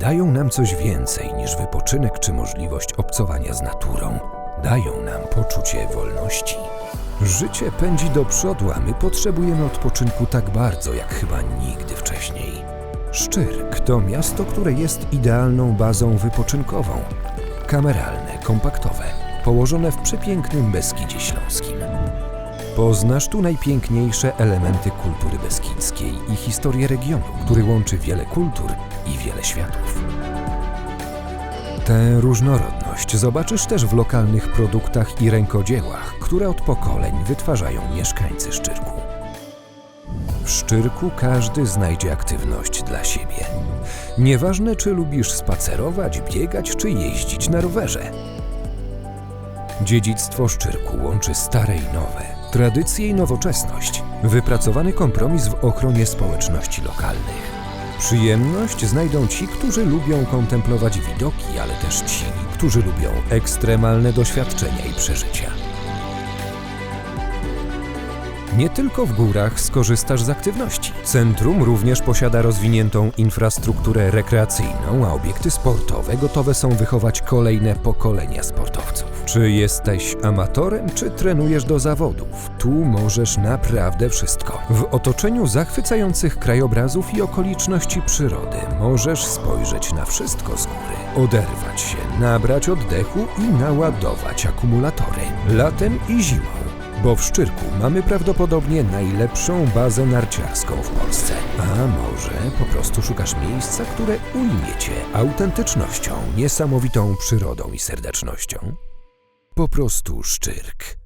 Dają nam coś więcej niż wypoczynek czy możliwość obcowania z naturą. Dają nam poczucie wolności. Życie pędzi do przodu, a my potrzebujemy odpoczynku tak bardzo, jak chyba nigdy wcześniej. Szczyrk to miasto, które jest idealną bazą wypoczynkową. Kameralne, kompaktowe, położone w przepięknym Beskidzie Śląskim. Poznasz tu najpiękniejsze elementy kultury beskidzkiej i historię regionu, który łączy wiele kultur wiele światów. Tę różnorodność zobaczysz też w lokalnych produktach i rękodziełach, które od pokoleń wytwarzają mieszkańcy Szczyrku. W Szczyrku każdy znajdzie aktywność dla siebie. Nieważne, czy lubisz spacerować, biegać, czy jeździć na rowerze. Dziedzictwo Szczyrku łączy stare i nowe, tradycje i nowoczesność, wypracowany kompromis w ochronie społeczności lokalnych. Przyjemność znajdą ci, którzy lubią kontemplować widoki, ale też ci, którzy lubią ekstremalne doświadczenia i przeżycia. Nie tylko w górach skorzystasz z aktywności. Centrum również posiada rozwiniętą infrastrukturę rekreacyjną, a obiekty sportowe gotowe są wychować kolejne pokolenia sportowców. Czy jesteś amatorem, czy trenujesz do zawodów? Tu możesz naprawdę wszystko. W otoczeniu zachwycających krajobrazów i okoliczności przyrody możesz spojrzeć na wszystko z góry, oderwać się, nabrać oddechu i naładować akumulatory. Latem i zimą. Bo w Szczyrku mamy prawdopodobnie najlepszą bazę narciarską w Polsce. A może po prostu szukasz miejsca, które ujmie cię autentycznością, niesamowitą przyrodą i serdecznością? Po prostu Szczyrk.